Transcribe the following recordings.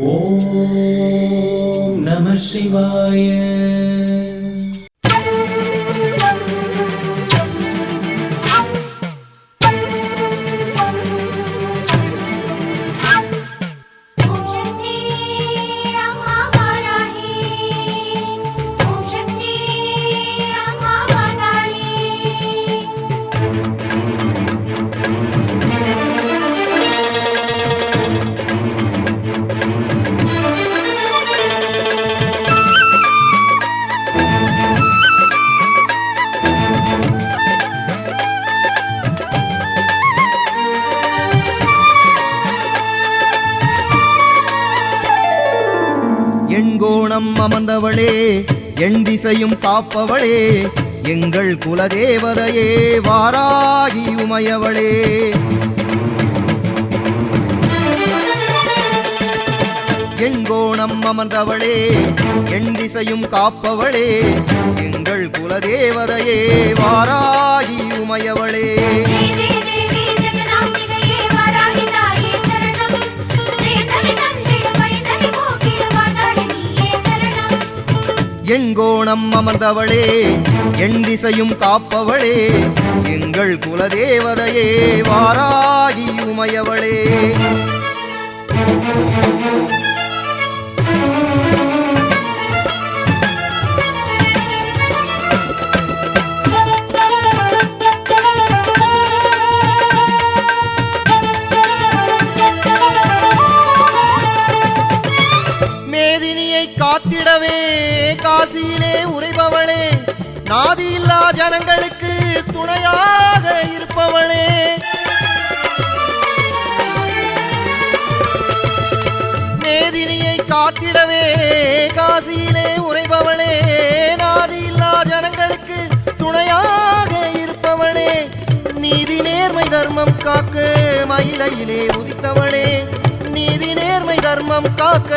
ஓம் நம சிவாய. திசையும் காப்பவளே எங்கள் குலதேவதையே வாராகி உமையவளே. எங்கோணம் அமர்ந்தவளே என் திசையும் காப்பவளே எங்கள் குலதேவதையே வாராகி உமையவளே. எங்கோணம் அமர்ந்தவளே என் திசையும் காப்பவளே எங்கள் குலதேவதையே வாராகி உமையவளே. காத்திடவே காசியிலே நாதி நாதியில்லா ஜனங்களுக்கு துணையாக இருப்பவளே. மேதினியை காத்திடவே காசியிலே உறைபவளே நாதியில்லா ஜனங்களுக்கு துணையாக இருப்பவளே. நீதி நேர்மை தர்மம் காக்க மயிலையிலே உதித்தவளே. நீதி நேர்மை தர்மம் காக்க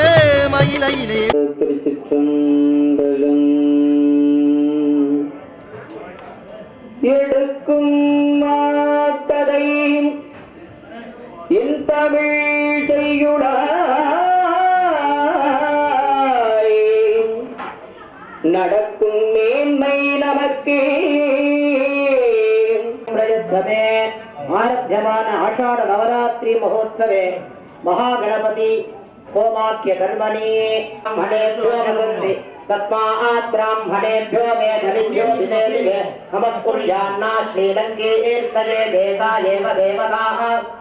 மயிலையிலே கண்டலும் எடுக்கும் மாத்ததை என் தமிழ் செய்யுடாய் நடக்கும் மேன்மை நமக்கு. பிரயத்சமே ஆரம்பியமான ஆஷாட நவராத்திரி மகோத்சவே. மகாகணபதி होमाख्य कर्मणि ब्राह्मणेभ्यो वसन्ति। तस्मात् ब्राह्मणेभ्यो मेधनिभ्यो दिने नमस्कुर्यान्ना श्रीलङ्के एर्तये देता एव देवताः।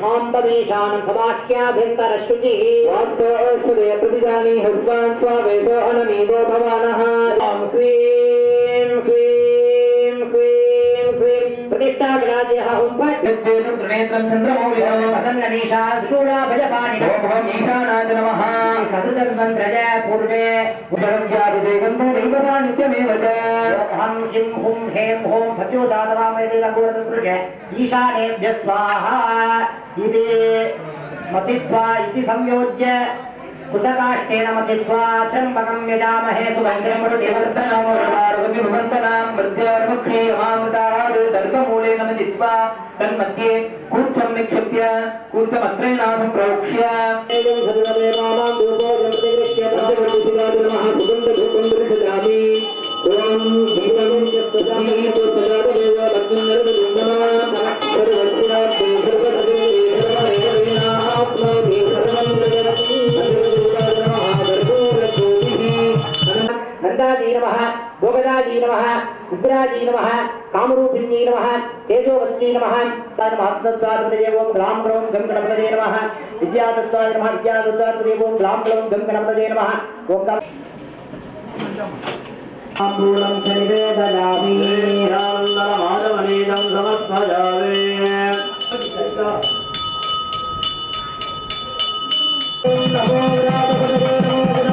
साम्बवीशानं समाख्याभ्यन्तरशुचिः वास्तवौषधे प्रतिजानी हस्वान् स्वावेशो अनमीदो भवानः। ీశాంశూడాభజపాణిజ పూర్వే. నిత్యమేవ జిం హుం హేం హోం సత్యోదాతవామేదే ఈశానేభ్య స్వాహ. ఇది మతిత్వా ఇది సంయోజ్య. कुशकाष्ठेन मथित्वा त्र्यम्बकं यजामहे सुगन्धिं मरुदेवदत्तनामो रमारुगमिभवन्तनां मृत्योर्मुख्रीयमामृतात् दर्गमूलेन मथित्वा तन्मध्ये कूर्चम् निक्षिप्य कूर्चमस्त्रेणासं प्रवक्ष्य ॐ दीपं భూగదాదీ నమ భూగదాదీ నమ ఉగ్రాదీ నమ కామరూపిణ్యీ నమ తేజోవంతీ నమ సాధన హస్తద్వారపదే ఓం రాం క్రవం గం గణపదే నమ విద్యాసస్వాయ నమ విద్యాసద్వారపదే ఓం రాం నమ ఓం నమో రామపదే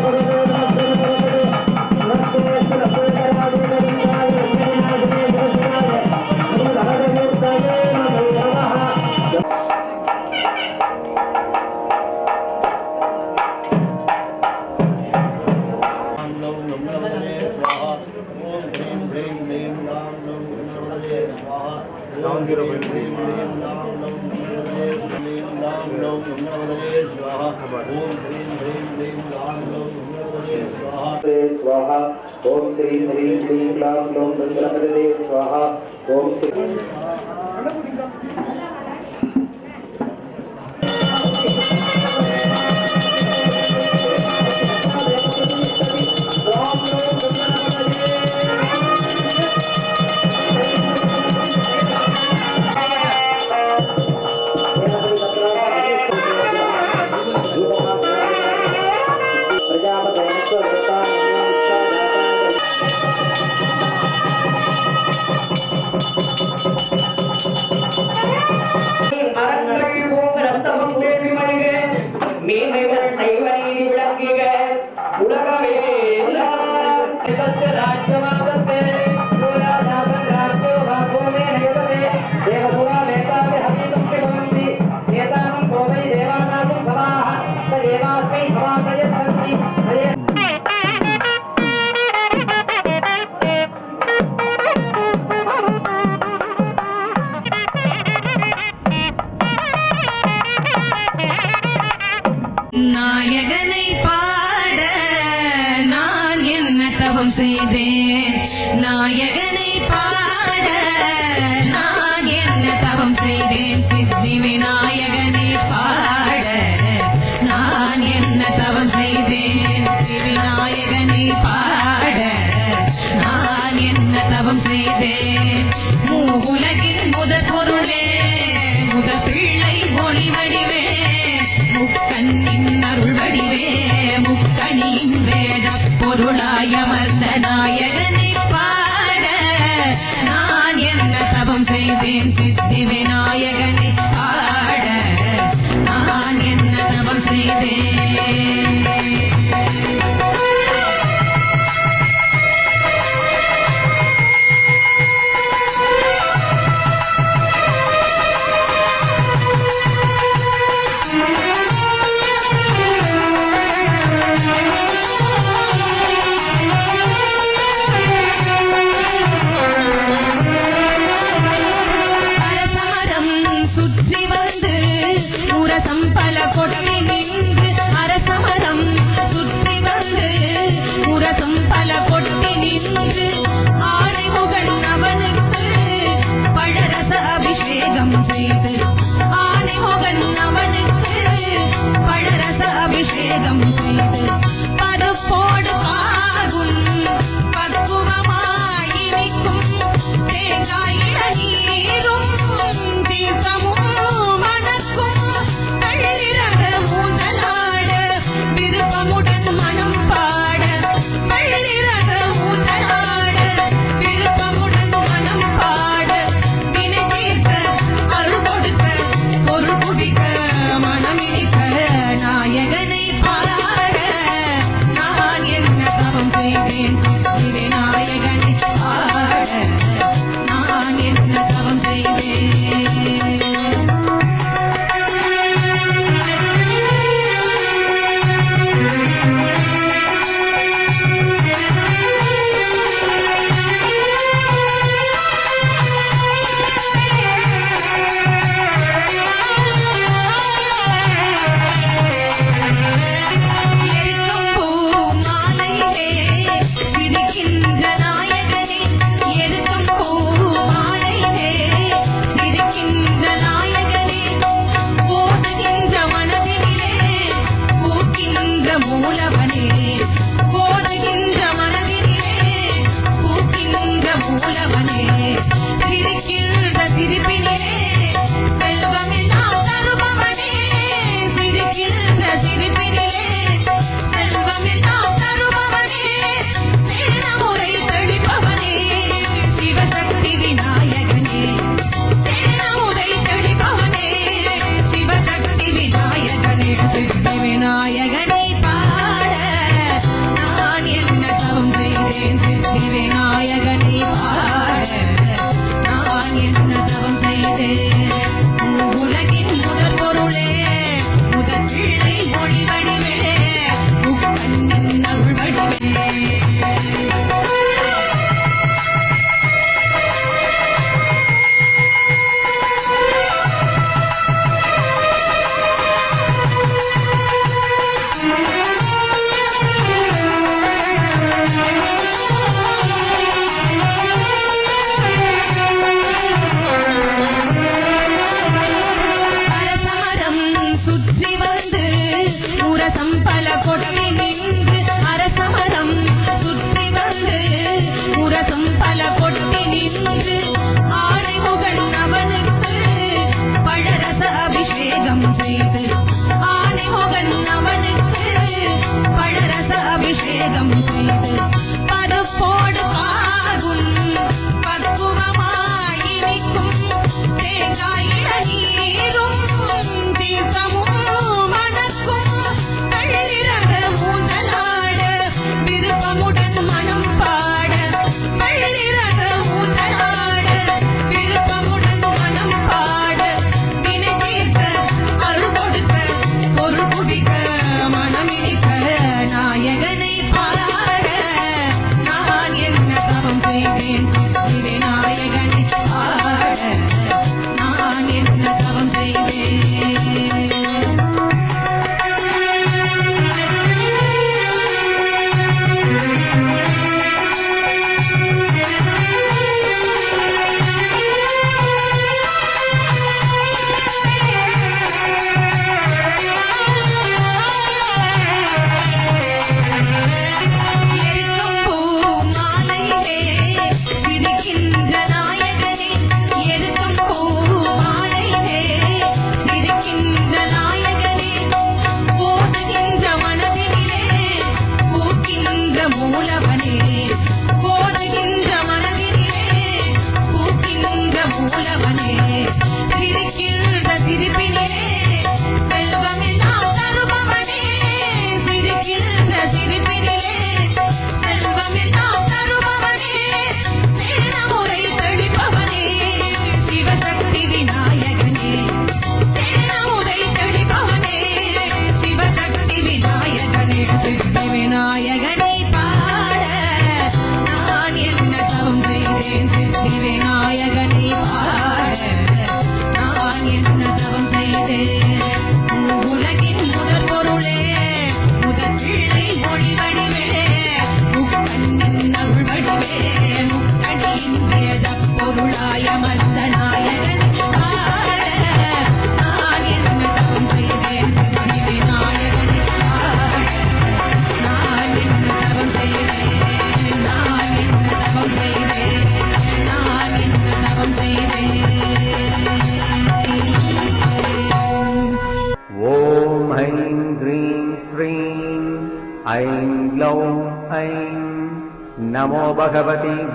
மூலவனே.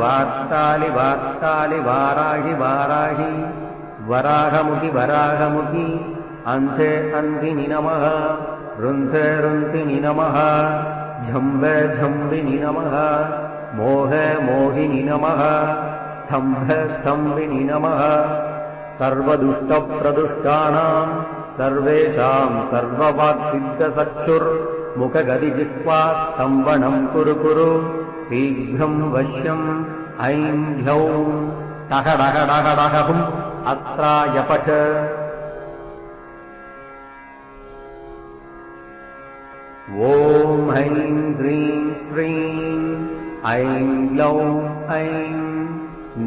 वार्तालि वार्तालि वाराहि वाराहि। वराहमुखि वराहमुखि। अन्ते अन्धिनि नमः। रुन्धे रुन्धिनि नमः। झम्ब झम्बिनि नमः। मोह मोहिनि नमः। स्तम्भ स्तम्भिनि नमः। सर्वदुष्टप्रदुष्टानां सर्वेषां सर्ववाक्सिद्धसक्षुर्मुखगदिजिह्वा स्तम्भनं कुरु कुरु शीघ्रं वश्यम् ऐं ह्यौं टहडहडहडहुम् अस्त्रायपठ ॐ ऐं ह्रीं श्रीं ऐं ग्लौं ऐं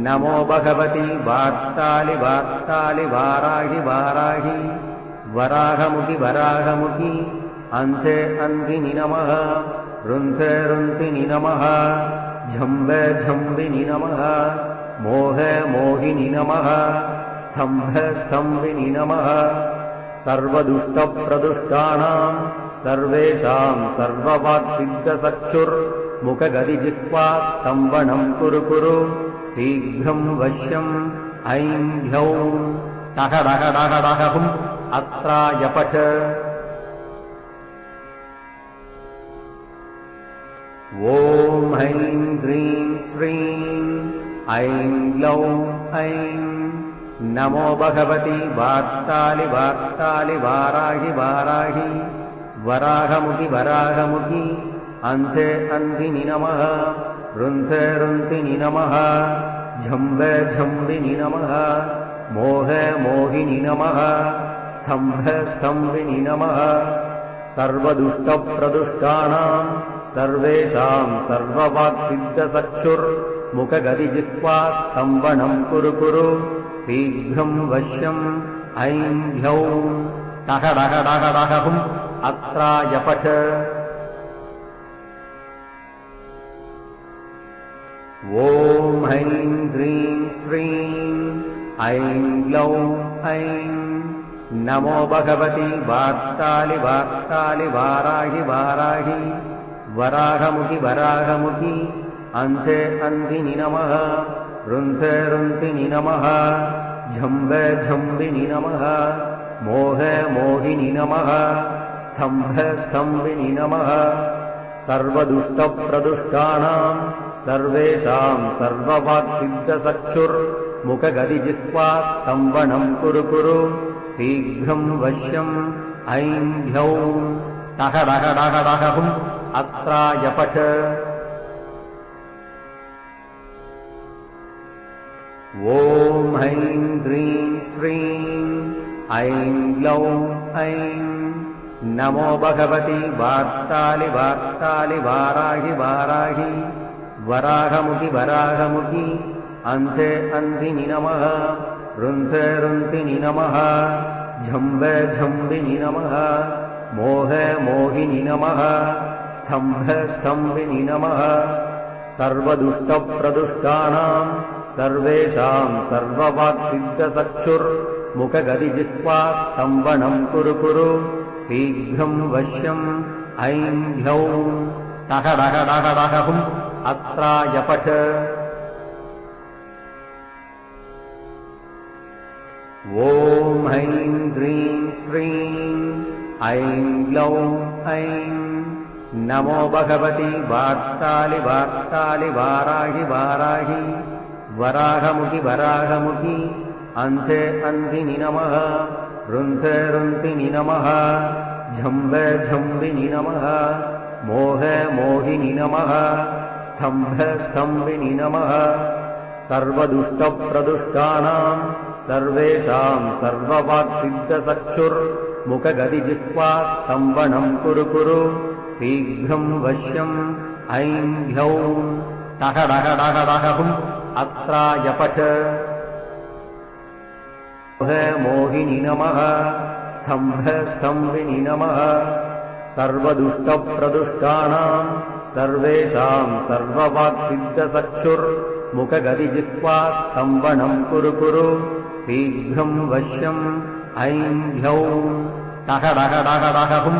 नमो भगवति वार्तालि वार्तालि वाराहि वाराहि। वराहमुखि वराहमुखि अन्ते अन्धिनि नमः रुन्धे रुन्धिनि नमः। झम्ब झम्बिनि नमः। मोह मोहिनि नमः। स्तम्भ स्तम्भिनि नमः। सर्वदुष्टप्रदुष्टानां सर्वेषां सर्ववाक्सिद्धसक्षुर्मुखगदिजिह्वा स्तम्भनं कुरु कुरु। शीघ्रं वश्यम् ऐं ह्यौं टहडहडहडहुम् अस्त्रायपठ ॐ ऐं ह्रीं श्रीं ऐं ग्लौं ऐं नमो भगवति वार्तालि वार्तालि वाराहि वाराहि वराहमुखि वराहमुखि अन्ते अन्धिनि नमः रुन्धे रुन्धिनि नमः झम्ब झम्बिनि नमः मोह मोहिनि नमः स्तम्भ स्तम्भिनि नमः सर्वदुष्टप्रदुष्टानां सर्वेषां सर्ववाक्सिद्धसक्षुर्मुखगदिजिह्वा स्तम्भनं कुरु कुरु। शीघ्रं वश्यम् ऐं ह्यौं टहडहडहडहुम् अस्त्रायपठ। ॐ ऐं ह्रीं श्रीं ऐं ग्लौं ऐं नमो भगवति वार्तालि वार्तालि वाराहि वाराहि वराहमुखि वराहमुखि अन्ते अन्धिनि नमः रुन्धे रुन्धिनि नमः झम्ब झम्बिनि नमः मोह मोहिनि नमः स्तम्भ स्तम्भिनि नमः। सर्वदुष्टप्रदुष्टानां सर्वेषां सर्ववाक्सिद्धसक्षुर्मुखगदिजिह्वा स्तम्भनं कुरु कुरु शीघ्रं वश्यम् ऐं ह्यौं टहडहडहडहुम् अस्त्रायपठ। ॐ ऐं ह्रीं श्रीं ऐं ग्लौं ऐं नमो भगवति वार्तालि वार्तालि वाराहि वाराहि वराहमुखि वराहमुखि अन्ते अन्धिनि नमः रुन्धे रुन्धिनि नमः झम्ब झम्बिनि नमः मोह मोहिनि नमः स्तम्भ स्तम्भिनि नमः सर्वदुष्टप्रदुष्टानां सर्वेषां सर्ववाक्सिद्धसक्षुर्मुखगदिजिह्वा स्तम्भनं कुरु कुरु। शीघ्रं वश्यम् ऐं ह्यौं टहडहडहडहुम् ऐं ग्लौं ऐं नमो भगवति वार्तालि वार्तालि वाराहि वाराहि। वराहमुखि वराहमुखि। अन्ते अन्धिनि नमः। रुन्धे रुन्धिनि नमः। झम्ब झम्बिनि नमः। मोह मोहिनि नमः। स्तम्भ स्तम्भिनि नमः। सर्वदुष्टप्रदुष्टानां सर्वेषां सर्ववाक्सिद्धसक्षुर्मुखगदिजिह्वा स्तम्भनं कुरु कुरु शीघ्रं वश्यम् ऐं ह्यौं टहडहडहडहुम् अस्त्रायपठ मोह मोहिनि नमः स्तम्भ स्तम्भिनि नमः। सर्वदुष्टप्रदुष्टानां सर्वेषां सर्ववाक्सिद्धसक्षुर्मुखगदिजिह्वा स्तम्भनं कुरु कुरु। शीघ्रं वश्यम् ऐं ह्यौं टहडहडहडहुम्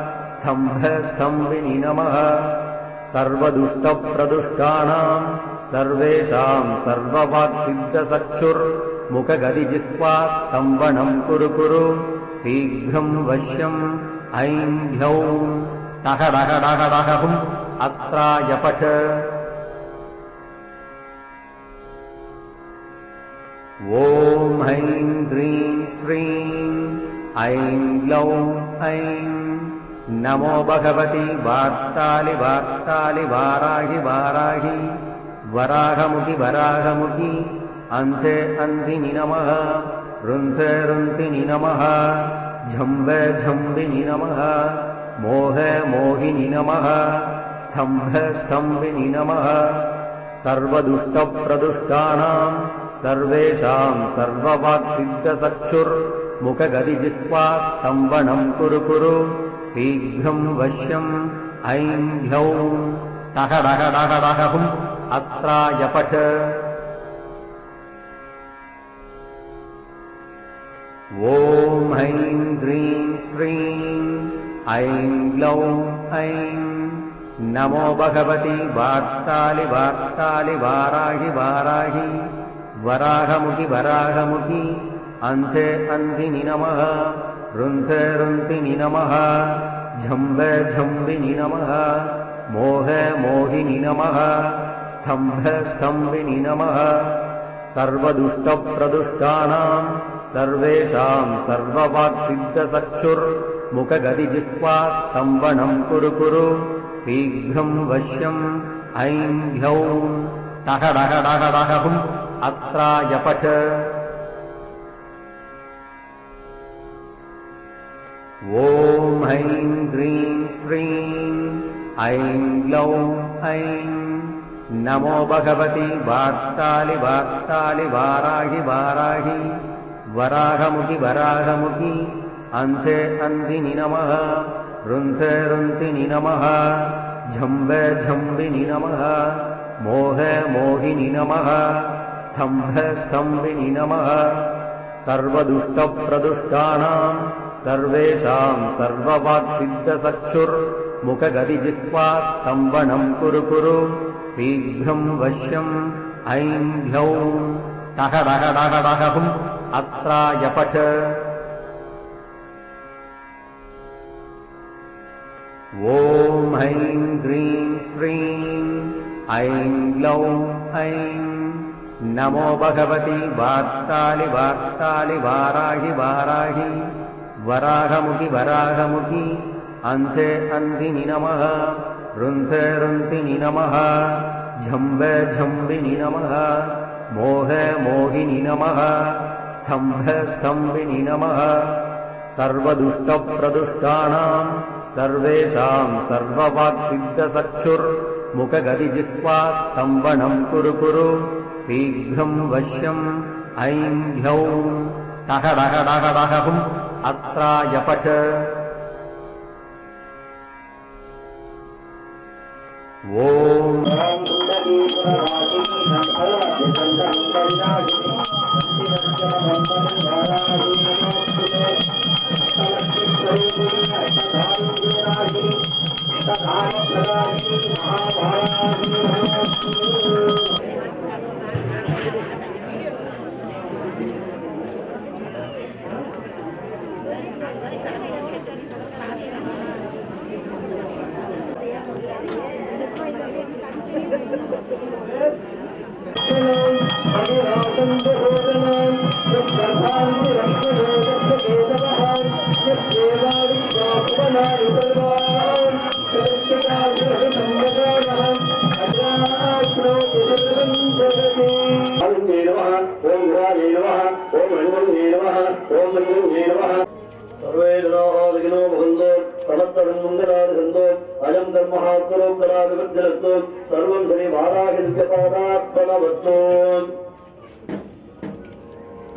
स्तम्भ स्तम्भिनि नमः सर्वदुष्टप्रदुष्टानां सर्वेषां सर्ववाक्सिद्धसक्षुर्मुखगदिजिह्वा स्तम्भनं कुरु कुरु। शीघ्रं वश्यम् ऐं ह्यौं ऐं ह्रीं श्रीं ऐं ग्लौं ऐं नमो भगवति वार्तालि वार्तालि वाराहि वाराहि। वराहमुखि वराहमुखि। अन्ते अन्धिनि नमः। रुन्थे रुन्थिनि नमः। झम्बे झम्बिनि नमः। मोहे मोहिनि नमः। स्तम्भ स्तम्भिनि नमः। सर्वदुष्टप्रदुष्टानां सर्वेषां सर्ववाक्सिद्धसक्षुर्मुखगदिजिह्वा स्तम्भनं कुरु कुरु शीघ्रं वश्यम् ऐं ह्यौं श्रीं ऐं ग्लौं ऐं नमो भगवति वार्तालि वार्तालि वाराहि वाराहि। वराहमुखि वराहमुखि अन्ते अन्धिनि नमः। रुन्थे रुन्थिनि नमः। झम्बे झम्बिनि नमः। मोहे मोहिनि नमः। स्तम्भ स्तम्भिनि नमः। सर्वदुष्टप्रदुष्टानां सर्वेषां सर्ववाक्सिद्धसक्षुर्मुखगदिजिह्वा स्तम्भनं कुरु कुरु। शीघ्रं वश्यम् ऐं ह्यौं। टह डह ॐ ऐं ह्रीं श्रीं ऐं ग्लौं ऐं नमो भगवति वार्तालि वार्तालि वाराहि वाराहि वराहमुखि वराहमुखि अन्ते अन्धिनि नमः रुन्थे रुन्थिनि नमः झम्बे झम्बिनि नमः मोहे मोहिनि नमः स्तम्भ स्तम्भिनि नमः सर्वदुष्टप्रदुष्टानां सर्वेषां सर्ववाक्सिद्धसक्षुर्मुखगदिजिह्वा स्तम्भनं कुरु कुरु। शीघ्रं वश्यम् ऐं ह्यौं टह डह डह डहुम् अस्त्राय पठ। ॐ ऐं ह्रीं श्रीं ऐं ग्लौं ऐं नमो भगवति वार्तालि वार्तालि वाराहि वाराहि वराहमुखि वराहमुखि। अन्ते अन्धिनि नमः। रुन्थे रुन्थिनि नमः। झम्बे झम्बिनि नमः। मोहे मोहिनि नमः। स्तम्भ स्तम्भिनि नमः। सर्वदुष्टप्रदुष्टानां सर्वेषां सर्ववाक्सिद्धसक्षुर्मुखगदिजिह्वा स्तम्भनं कुरु कुरु। शीघ्रं वश्यम् ऐं ह्यौं टह अस्त्रायपठ। ओम। மகாபுரம் தராதிபத்திரத்தோம் சர்வம் சரி வாராக இருக்க பாதாத்மனவத்தோம்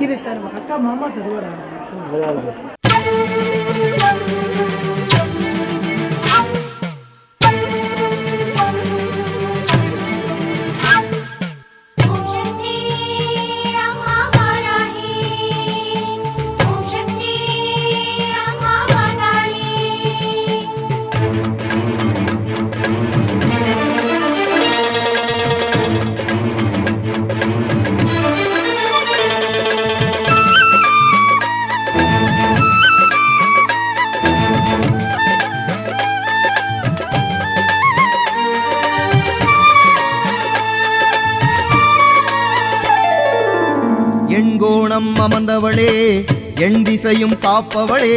இது தருவோம். அக்கா மாமா தருவாடா எண்கோணம் அமர்ந்தவளே என் திசையும் காப்பவளே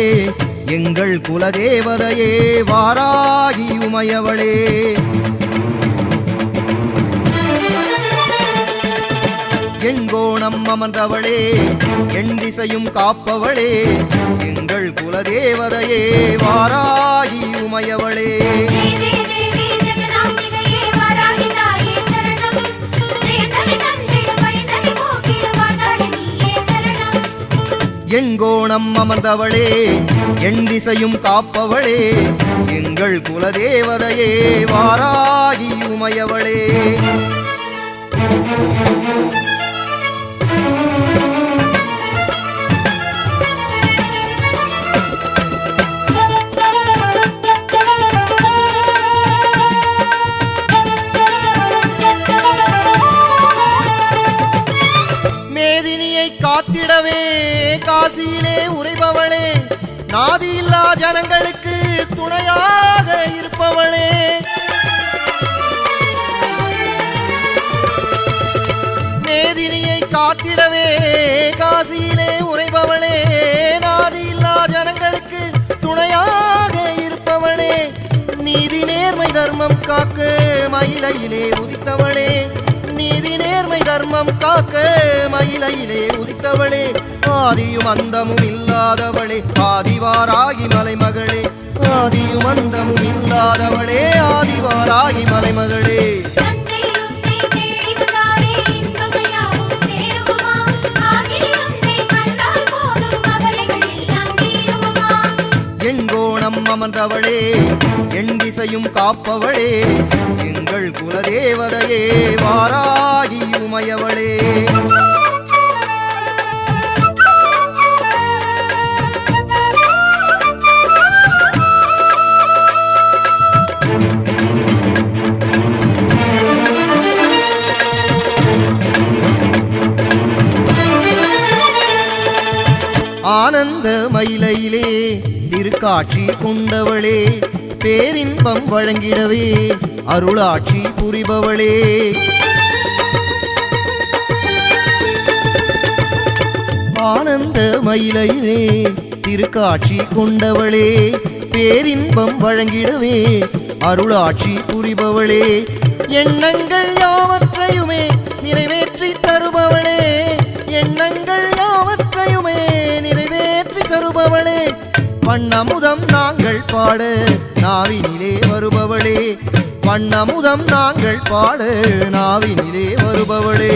எங்கள் குலதேவதையே வாராகி உமையவளே. எங்கோணம் அமர்ந்தவளே என் திசையும் காப்பவளே எங்கள் குலதேவதையே வாராகி உமையவளே. எங்கோணம் அமர்ந்தவளே என் திசையும் காப்பவளே எங்கள் குலதேவதையே வாராகி உமையவளே. காத்திடவே காசியிலே உரைபவளே இல்லா ஜனங்களுக்கு துணையாக இருப்பவளே. மேதினியை காத்திடவே காசியிலே உரைபவளே இல்லா ஜனங்களுக்கு துணையாக இருப்பவளே. நீதி நேர்மை தர்மம் காக்க மயிலையிலே உதித்தவளே. நீதி நேர்மை தர்மம் காக்க மயிலையிலே உதித்தவளே ஆதியும் அந்தமும் இல்லாதவளே ஆதிவாராகி மலைமகளே. ஆதியும் அந்தமும் இல்லாதவளே ஆதிவாராகி மலைமகளே. எங்கோணம் அமர்ந்தவளே எண்டிசையும் காப்பவளே எங்கள் குலதேவதையே வாராகி உமையவளே. ஆனந்த மயிலையிலே திருக்காட்சி கொண்டவளே பேரின்பம் வழங்கிடவே அருளாட்சி புரிபவளே. ஆனந்த மயிலையிலே திருக்காட்சி கொண்டவளே. பேரின்பம் வழங்கிடவே அருளாட்சி புரிபவளே. எண்ணங்கள் யாவற்றையுமே நிறைவேற்றி தருபவளே. எண்ணங்கள் யாவற்றையுமே நிறைவேற்றி தருபவளே. வண்ணமுதம் நாங்கள் பாட நாவினிலே வருபவளே. வண்ணமுதம் நாங்கள் பாடு நாவினிலே வருபவளே.